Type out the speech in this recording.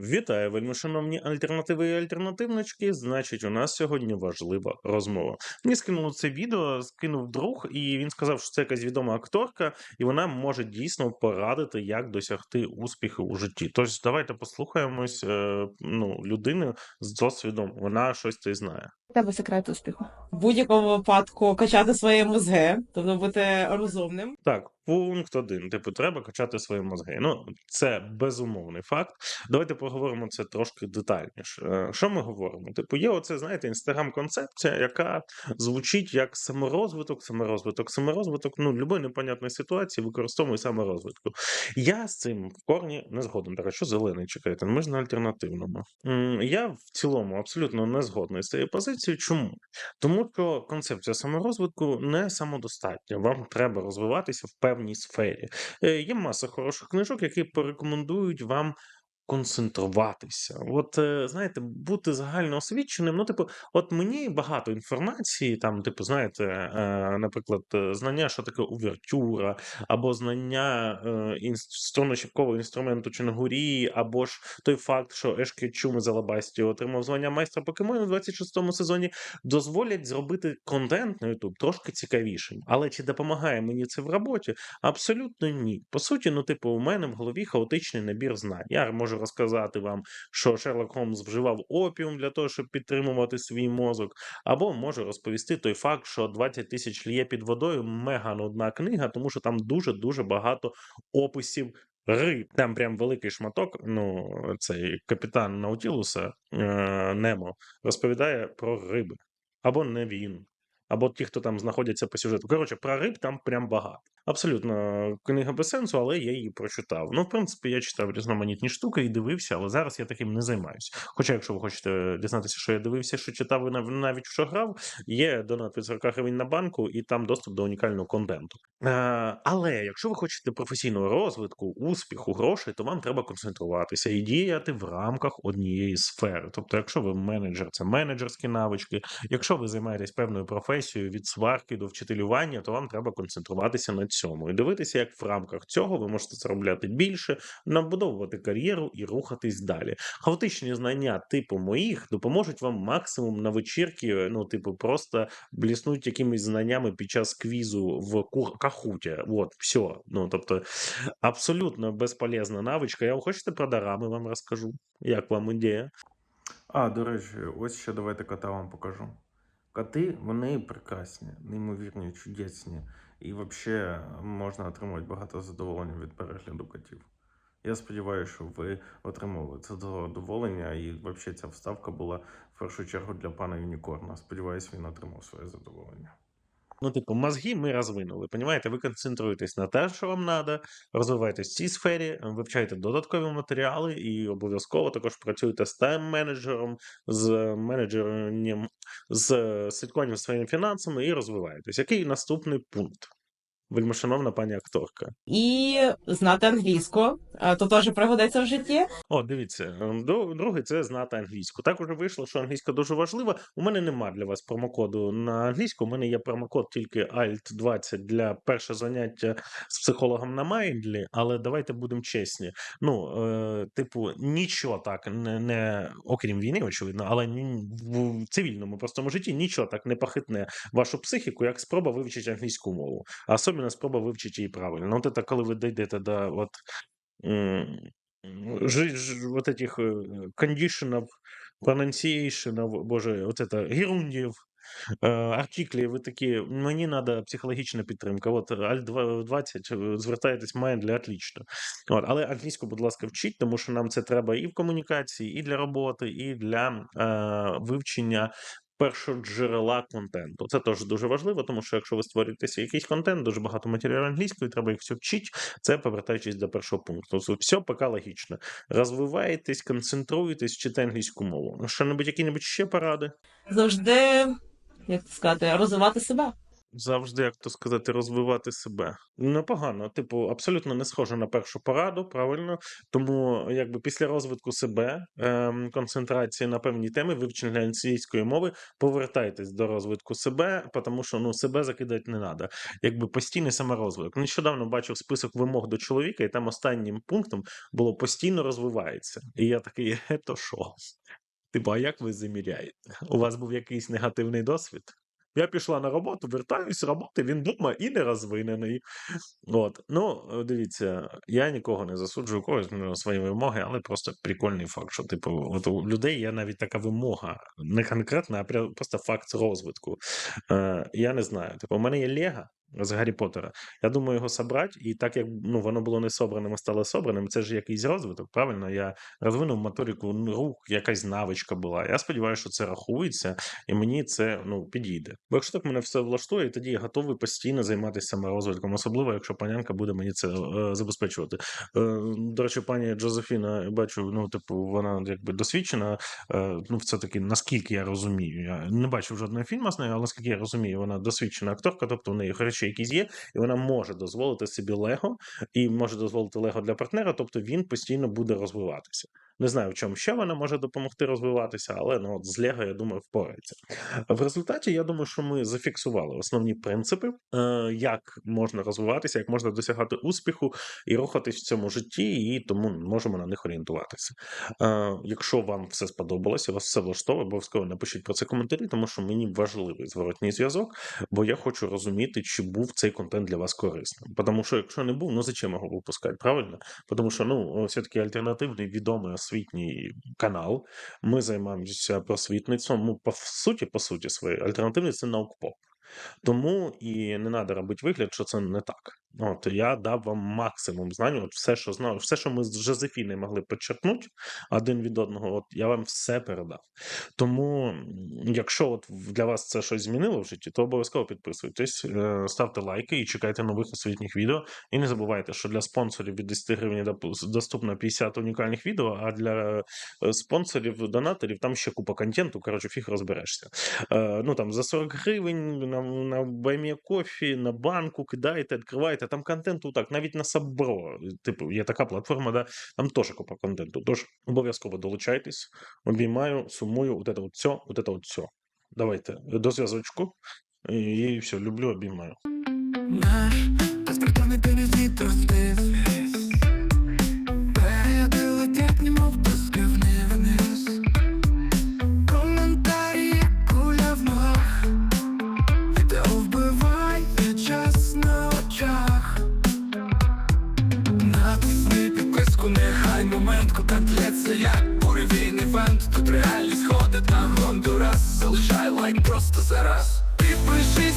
Вітаю, вельми шановні альтернативи і альтернативнички. Значить, у нас сьогодні важлива розмова. Мені скинуло це відео, скинув друг, і він сказав, що це якась відома акторка, і вона може дійсно порадити, як досягти успіху у житті. Тож давайте послухаємось е, ну, людини з досвідом. Вона щось це знає. Тебе секрет успіху. в будь-якому випадку качати свої мозги, тобто бути розумним. Так, пункт один. Типу, треба качати свої мозги. Ну, це безумовний факт. Давайте поговоримо це трошки детальніше. Е, Що ми говоримо? Типу, є оце, знаєте, інстаграм-концепція, яка звучить як саморозвиток, саморозвиток, саморозвиток. Ну, любої непонятної ситуації використовує саморозвитку. Я з цим в корні не згоден. Так, що зелений чекаєте? Ми ж на альтернативному. Я в цілому абсолютно не згодний з цією позицією. Чому? Тому що концепція саморозвитку не самодостатня. Вам треба розвиватися в певній сфері. Е, Є маса хороших книжок, які порекомендують вам. Концентруватися, от е, знаєте, бути загально освіченим. Ну, типу, от мені багато інформації, там, типу, знаєте, е, наприклад, е, знання, що таке увертюра, або знання струнно-щіпкового інструменту Ченгурі, або ж той факт, що Ешкі Чуми Залабасті отримав звання майстра покемонів у 26-му сезоні, дозволять зробити контент на YouTube трошки цікавішим. Але чи допомагає мені це в роботі? Абсолютно ні. По суті, ну, типу, у мене в голові хаотичний набір знань. Я можу розказати вам, що Шерлок Холмс вживав опіум для того, щоб підтримувати свій мозок, або можу розповісти той факт, що 20 тисяч лє під водою мега нудна книга, тому що там дуже-дуже багато описів. Риб, там прям великий шматок. Ну, цей капітан Наутілуса е, Немо розповідає про риби. Або не він, або ті, хто там знаходяться по сюжету. Коротше, про риб там прям багато. Абсолютно книга без сенсу, але я її прочитав. Ну, в принципі, я читав різноманітні штуки і дивився, але зараз я таким не займаюся. Хоча, якщо ви хочете дізнатися, що я дивився, що читав і навіть що грав, є донат від 40 гривень на банку, і там доступ до унікального контенту. Е, але якщо ви хочете професійного розвитку, успіху, грошей, то вам треба концентруватися і діяти в рамках однієї сфери. Тобто, якщо ви менеджер, це менеджерські навички. Якщо ви займаєтесь певною професією від сварки до вчителювання, то вам треба концентруватися на цьому і дивитися, як в рамках цього ви можете заробляти більше, набудовувати кар'єру і рухатись далі. Хаотичні знання типу моїх допоможуть вам максимум на вечірки, ну, типу, просто бліснуть якимись знаннями під час квізу в кахуті. От, все. Ну, тобто, абсолютно безполезна навичка. Я хочете про дарами вам розкажу, як вам ідея. А, до речі, ось ще давайте кота вам покажу. Коти, вони прекрасні, неймовірні, чудесні. І взагалі можна отримувати багато задоволення від перегляду котів. Я сподіваюся, що ви отримали це задоволення, і взагалі ця вставка була в першу чергу для пана Юнікорна. Сподіваюсь, він отримав своє задоволення. Ну, типу, мозги ми розвинули. Понімаєте, ви концентруєтесь на те, що вам треба, розвиваєтесь в цій сфері, вивчаєте додаткові матеріали і обов'язково також працюєте з тайм-менеджером, з менеджером, з слідкуванням своїми фінансами і розвиваєтесь. Який наступний пункт? Вельмишановна пані акторка. І знати англійську, то теж пригодиться в житті. О, дивіться, ем, другий це знати англійську. Так уже вийшло, що англійська дуже важлива. У мене нема для вас промокоду на англійську. У мене є промокод тільки alt 20 для першого заняття з психологом на Майндлі, але давайте будемо чесні. Ну, е, типу, нічого так не, не окрім війни, очевидно, але в цивільному простому житті нічого так не похитне вашу психіку, як спроба вивчити англійську мову. А особливо спроба вивчити її правильно. От це коли ви дійдете до от. м, жи- ж- вот этих э, кондишенов, pronunciation, боже, вот это герундів, е, артиклі, ви такі, мені треба психологічна підтримка. От Аль 20, е, звертаєтесь Mindly, отлично. От, але англійську, будь ласка, вчіть, тому що нам це треба і в комунікації, і для роботи, і для е, вивчення першоджерела контенту. Це теж дуже важливо, тому що якщо ви створюєтеся якийсь контент, дуже багато матеріалу англійської, треба їх все вчити. Це повертаючись до першого пункту. Все поки логічно. Розвиваєтесь, концентруєтесь, вчите англійську мову. Що-небудь, які-небудь ще поради? Завжди, як сказати, розвивати себе. Завжди, як то сказати, розвивати себе. Непогано, типу, абсолютно не схоже на першу пораду, правильно? Тому, якби після розвитку себе, ем, концентрації на певній темі, вивчення англійської мови, повертайтесь до розвитку себе, тому що ну себе закидати не треба. Якби постійний саморозвиток. Нещодавно бачив список вимог до чоловіка, і там останнім пунктом було постійно розвивається. І я такий, «Е, то що? Типу, а як ви заміряєте? У вас був якийсь негативний досвід? Я пішла на роботу, вертаюсь з роботи, він вдома і не розвинений. От. Ну, е, дивіться, я нікого не засуджую, когось на свої вимоги, але просто прикольний факт, що, типу, от у людей є навіть така вимога, не конкретна, а просто факт розвитку. Е, я не знаю. Типу, у мене є Лего з Гаррі Поттера. Я думаю його собрати, і так як ну, воно було не собраним, а стало собраним, це ж якийсь розвиток, правильно? Я розвинув моторику ну, рук, якась навичка була. Я сподіваюся, що це рахується, і мені це ну, підійде. Бо якщо так мене все влаштує, тоді я готовий постійно займатися саморозвитком, особливо якщо панянка буде мені це е, забезпечувати. Е, до речі, пані Джозефіна, я бачу, ну, типу, вона якби досвідчена. Е, ну, все таки, наскільки я розумію, я не бачив жодного фільму з нею, але наскільки я розумію, вона досвідчена акторка, тобто в неї речі якісь є, і вона може дозволити собі Лего і може дозволити Лего для партнера, тобто він постійно буде розвиватися. Не знаю, в чому ще вона може допомогти розвиватися, але ну, от з Лего, я думаю, впорається. В результаті, я думаю, що ми зафіксували основні принципи, е, як можна розвиватися, як можна досягати успіху і рухатись в цьому житті, і тому можемо на них орієнтуватися. Е, якщо вам все сподобалося, вас все влаштовує, обов'язково напишіть про це коментарі, тому що мені важливий зворотній зв'язок, бо я хочу розуміти, чи був цей контент для вас корисним. Тому що якщо не був, ну зачем його випускати, правильно? Тому що ну все-таки альтернативний відомий освітній канал. Ми займаємося просвітництвом. Ну, по суті, по суті, своєї альтернативний це наукпоп. Тому і не треба робити вигляд, що це не так. От я дав вам максимум знань. От все, що знав, все, що ми з Жозефіною могли підчеркнути один від одного, от я вам все передав. Тому, якщо от для вас це щось змінило в житті, то обов'язково підписуйтесь, е, ставте лайки і чекайте нових освітніх відео. І не забувайте, що для спонсорів від 10 гривень доступно 50 унікальних відео, а для е, спонсорів, донаторів там ще купа контенту. Коротше, фіг розберешся. Е, ну там за 40 гривень на, на Баймія Кофі, на банку кидаєте, відкриваєте. Там контенту так, навіть на Сабро. Типу, є така платформа, де там теж купа контенту. Тож обов'язково долучайтесь. Обіймаю, сумую, от це от все, от це от все. Давайте до зв'язочку. І все, люблю, обіймаю. Наш безпритомний телевізор стис Реальність ходить на Гондурас Залишай лайк просто зараз. Підпишись.